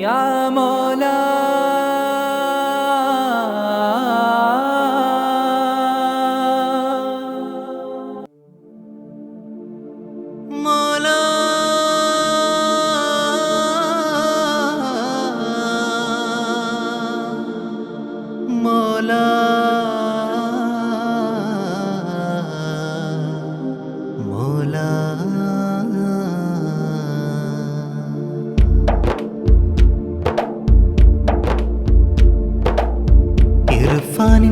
يا مولاي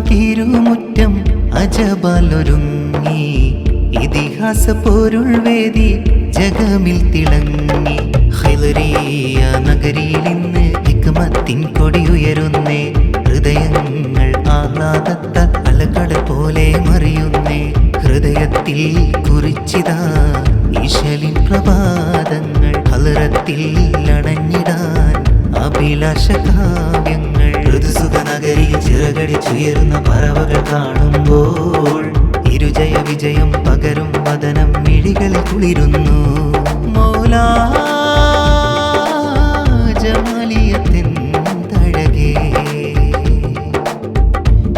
തിരുമുറ്റം അജബാലൊരുങ്ങി ഇതിഹാസ പൊരുൾ വേദി ജഗമിൽ തിളങ്ങി. ഹിലറിയ നഗരിയിൽ ഇന്ന് കൊടി ഉയരുന്നേ. ഹൃദയങ്ങൾ ആഹ്ലാദത്ത അലകട പോലെ മറിയുന്നേ. ഹൃദയത്തിൽ കുറിച്ചിതാ ഈശലിൻ പ്രഭാതങ്ങൾ. ഹലറത്തിൽ അണഞ്ഞിടാൻ അഭിലാഷ കാവ്യങ്ങൾ ഋതുസുഖ നഗരിയിൽ ചിറകടിച്ചുയരുന്ന പറവകൾ കാണുമ്പോൾ ഇരുജയ വിജയം പകരും വദനം മിഴികളിൽ കുളിരുന്നു. മൗലാ ജമാലിയത്തിൻ തഴകേ.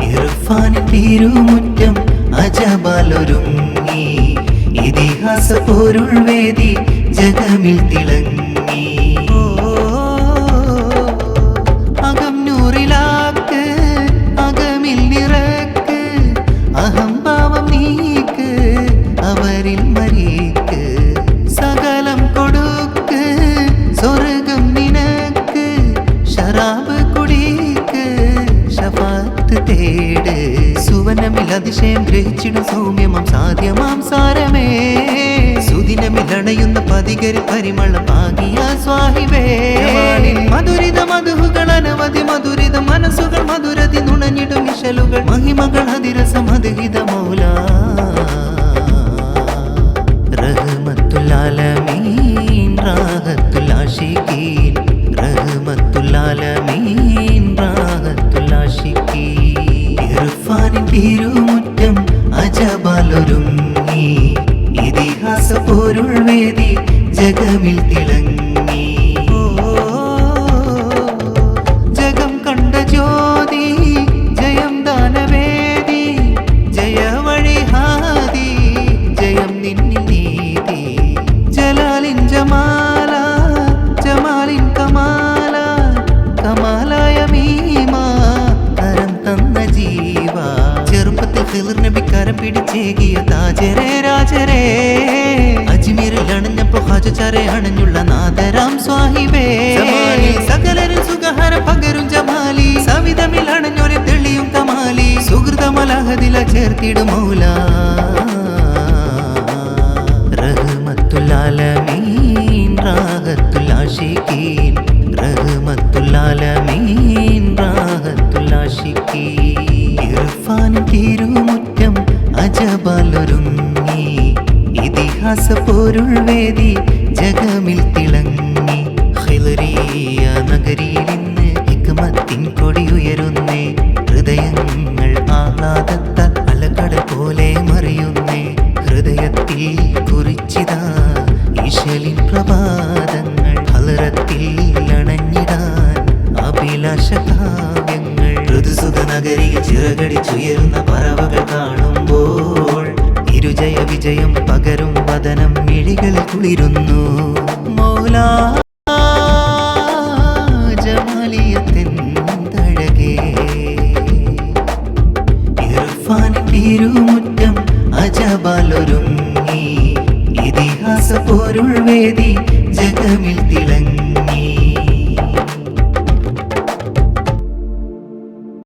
ഇർഫാനിൻ തിരുമുറ്റം അജബാലൊരുങ്ങി ഇതിഹാസ പൊരുൾ ജഗമിൽ തിളങ്ങി. ഷറാബ് കുടിക്ക് ഷഫാത്ത് തേട്. സുവനമിൽ അതിശയം ഗ്രഹിച്ചിടും സൗമ്യമം സാധ്യമാം സാരമേ. സുദിനമിൽ അണയുന്ന പതികരി പരിമളം ആകിയ സ്വാഹിബേ മധുരിത മധുഹുകൾ അനവധി മധുരിത മനസ്സുകൾ മധുരതി നുണഞ്ഞിടും വിശലുകൾ മഹിമകൾ അതിരസം അതിഹിത മൗല റഹ്മത്തുലാലമീൻ തിരുമുറ്റം അജബാലൊരുങ്ങി. ഇതിഹാസ പൊരുൾ വേദി ജഗമിൽ തിളങ്ങി. ചെറുപ്പത്തിൽ ഹിളർ നബി കരം പിടിച്ചേകിയ താജരേ രാജരേ. അജ്മീരിൽ അണഞ്ഞപ്പോ ഹാജച്ചാരെ അണഞ്ഞുള്ള നാദരാം സ്വാഹിബേ. സകലരും സുഖഹര പകരും ജമാലി. സവിതമിൽ അണഞ്ഞൊരു തെളിയും കമാലി. സുഹൃതമലഹദില ചേർത്തിടും മൗല. റഹ്മത്തുലാലമീൻ റാഹത്തുലാഷിക്കീൻ റഹ്മത്തുലാലമീൻ റാഹത്തുലാഷിക്കീൻ തിരുമുറ്റം അജബാലൊരുങ്ങി ഇതിഹാസ പൊരുൾ വേദി ജഗമിൽ തിളങ്ങി. ഹിലറിയ നഗരിയിൽ ഇന്ന് ഹിക്മത്തിൻ കൊടിയുയരുന്നേ ഹൃദയങ്ങൾ ആഹ്ലാദത്ത അലകട പോലെ മറിയുന്നേ. ഹൃദയത്തിൽ കുറിച്ചിതാ ഈശലിൻ പ്രഭാതങ്ങൾ. ഹലറത്തിൽ അണഞ്ഞിടാൻ അഭിലാഷ ഋതുസുഖ നഗരിയിൽ ചിറകടിച്ചുയരുന്ന പറവകൾ കാണുമ്പോൾ ഇരുജയ വിജയം പകരും വതനം മിഴികളിൽ കുളിരുന്നു. മൗലാ തിരുമുറ്റം അജബാലൊരുങ്ങി ഇതിഹാസ പോരുൾ വേദി ജഗമിൽ തിളങ്ങി.